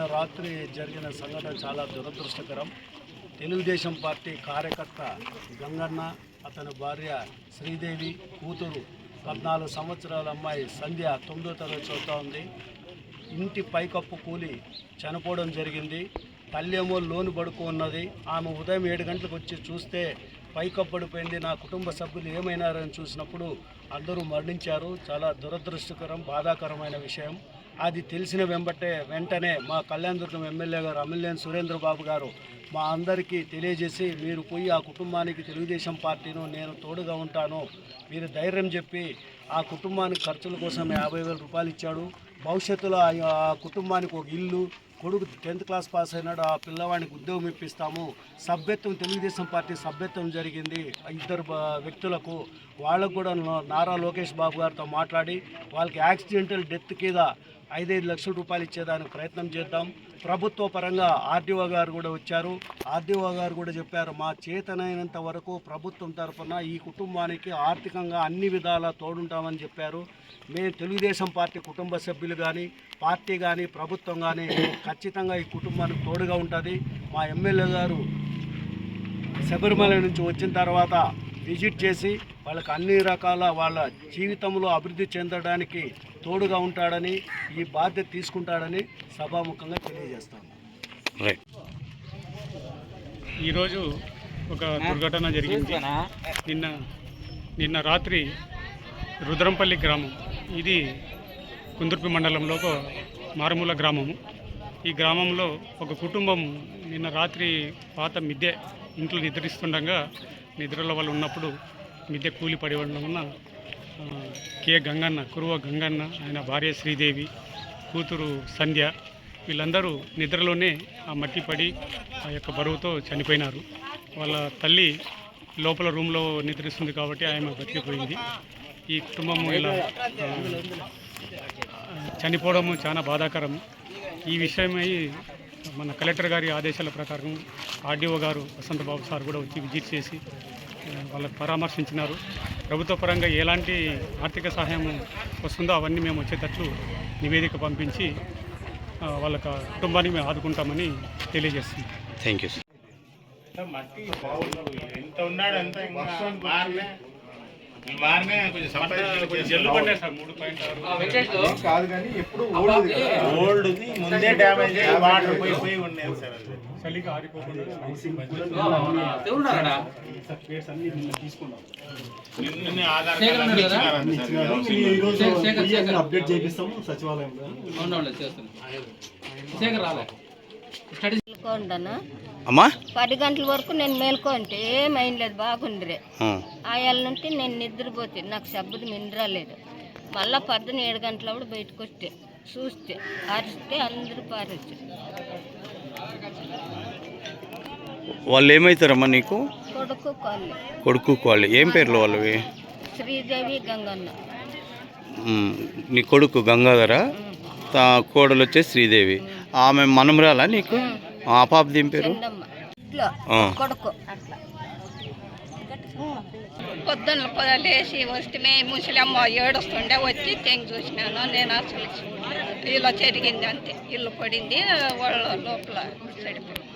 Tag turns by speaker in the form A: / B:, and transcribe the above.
A: నిన్న రాత్రి జరిగిన సంఘటన చాలా దురదృష్టకరం. తెలుగుదేశం పార్టీ కార్యకర్త గంగన్న అతని భార్య శ్రీదేవి కూతురు పద్నాలుగు సంవత్సరాల అమ్మాయి సంధ్య తొమ్మిదో తరగతి చదువుతా ఉంది. ఇంటి పైకప్పు కూలి చనిపోవడం జరిగింది. తల్లేమో లోను పడుకున్నది ఆమె ఉదయం ఏడు గంటలకు వచ్చి చూస్తే పైకప్పు పడిపోయింది. నా కుటుంబ సభ్యులు ఏమైనారని చూసినప్పుడు అందరూ మరణించారు. చాలా దురదృష్టకరం బాధాకరమైన విషయం. అది తెలిసిన వెంబటే వెంటనే మా కళ్యాణదుర్గం ఎమ్మెల్యే గారు అమిల్లేని సురేంద్ర బాబు గారు మా అందరికీ తెలియజేసి మీరు పోయి ఆ కుటుంబానికి తెలుగుదేశం పార్టీను నేను తోడుగా ఉంటాను. మీరు ధైర్యం చెప్పి ఆ కుటుంబానికి ఖర్చుల కోసం యాభై వేల రూపాయలు ఇచ్చాడు. భవిష్యత్తులో ఆ ఆ కుటుంబానికి ఒక ఇల్లు కొడుకు టెన్త్ క్లాస్ పాస్ అయినాడు ఆ పిల్లవాడికి ఉద్యోగం ఇప్పిస్తాము. సభ్యత్వం తెలుగుదేశం పార్టీ సభ్యత్వం జరిగింది. ఇద్దరు వ్యక్తులకు వాళ్ళకు కూడా నారా లోకేష్ బాబు గారితో మాట్లాడి వాళ్ళకి యాక్సిడెంటల్ డెత్ కింద ఐదైదు లక్షల రూపాయలు ఇచ్చేదానికి ప్రయత్నం చేద్దాం. ప్రభుత్వ పరంగా ఆర్డీఓ గారు కూడా వచ్చారు. ఆర్డీఓ గారు కూడా చెప్పారు మా చేతనైనంత వరకు ప్రభుత్వం తరఫున ఈ కుటుంబానికి ఆర్థికంగా అన్ని విధాలా తోడుంటామని చెప్పారు. మేము తెలుగుదేశం పార్టీ కుటుంబ సభ్యులు కానీ పార్టీ కానీ ప్రభుత్వం కానీ ఖచ్చితంగా ఈ కుటుంబానికి తోడుగా ఉంటుంది. మా ఎమ్మెల్యే గారు శబరిమల నుంచి వచ్చిన తర్వాత విజిట్ చేసి వాళ్ళకి అన్ని రకాల వాళ్ళ జీవితంలో అభివృద్ధి చెందడానికి తోడుగా ఉంటాడని ఈ బాధ్యత తీసుకుంటాడని సభాముఖంగా తెలియజేస్తాను.
B: రైట్.
C: ఈరోజు ఒక దుర్ఘటన జరిగింది. నిన్న నిన్న రాత్రి రుద్రంపల్లి గ్రామం ఇది కుందుర్పి మండలంలో ఒక మారుమూల గ్రామము. ఈ గ్రామంలో ఒక కుటుంబం నిన్న రాత్రి పాత మిద్దె ఇంట్లో నిద్రిస్తుండగా నిద్రలో వాళ్ళు ఉన్నప్పుడు మిద్దె కూలి పడి ఉండడం వలన ఆ, కె గంగన్న కురువ గంగన్న ఆయన భార్య శ్రీదేవి కూతురు సంధ్య వీళ్ళందరూ నిద్రలోనే ఆ మట్టి పడి ఆ యొక్క బరువుతో చనిపోయినారు. వాళ్ళ తల్లి లోపల రూమ్లో నిద్రిస్తుంది కాబట్టి ఆమె బతికిపోయింది. ఈ కుటుంబం ఇలా చనిపోవడం చనిపోవడము చాలా బాధాకరం. ఈ విషయమై మన కలెక్టర్ గారి ఆదేశాల ప్రకారం ఆర్డీఓ గారు వసంతబాబు సార్ కూడా వచ్చి విజిట్ చేసి ఆ, వాళ్ళని పరామర్శించినారు. ప్రభుత్వ పరంగా ఎలాంటి ఆర్థిక సహాయం వస్తుందో అవన్నీ మేము వచ్చేటట్లు నివేదిక పంపించి వాళ్ళ కుటుంబాన్ని మేము ఆదుకుంటామని తెలియజేస్తున్నాం.
B: థ్యాంక్ యూ
D: ఎంత ఉన్నాడు అంత
C: సార్ మూడు పాయింట్ ఆరు.
D: ఓల్డ్ది ముందే డ్యామేజ్ వాటర్ పోయి పోయి ఉండేది సార్ అది.
C: చలికి ఆరిపోకుండా
D: సార్
A: అప్డేట్ చేపిస్తాము సచివాలయంలో
E: అవునవును
B: అమ్మా?
F: పది గంటల వరకు నేను మేల్కొంటే ఏమైం లేదు బాగుండ్రే
B: ఆ,
F: ఆయాల నుండి నేను నిద్రపోతే నాకు శబ్దం మినరాలేదు మళ్ళా పొద్దున ఏడు గంటలప్పుడు బయటకు వస్తే చూస్తే అరిస్తే అందరూ పారొచ్చు.
B: వాళ్ళు ఏమవుతారమ్మా నీకు?
F: కొడుకు కాళ్ళు.
B: కొడుకు వాళ్ళు ఏం పేర్లు వాళ్ళవి?
F: శ్రీదేవి గంగన్న.
B: నీ కొడుకు గంగాధర? తా కోడలు వచ్చే శ్రీదేవి ఆమె మనమరాలా నీకు? పాప దీని పేరు?
F: చందమ్మ ఇట్లా
B: ఆ,
F: కొడుకు. అట్లా.
G: పొద్దున్న పొద్దు లేచి వస్తే ముసలమ్మ ఏడుస్తుండే వచ్చి తెంగి చూసినాను. నేను అసలు ఇలా జరిగింది అంతే. ఇల్లు పడింది వాళ్ళ లోపల చెడిపోయింది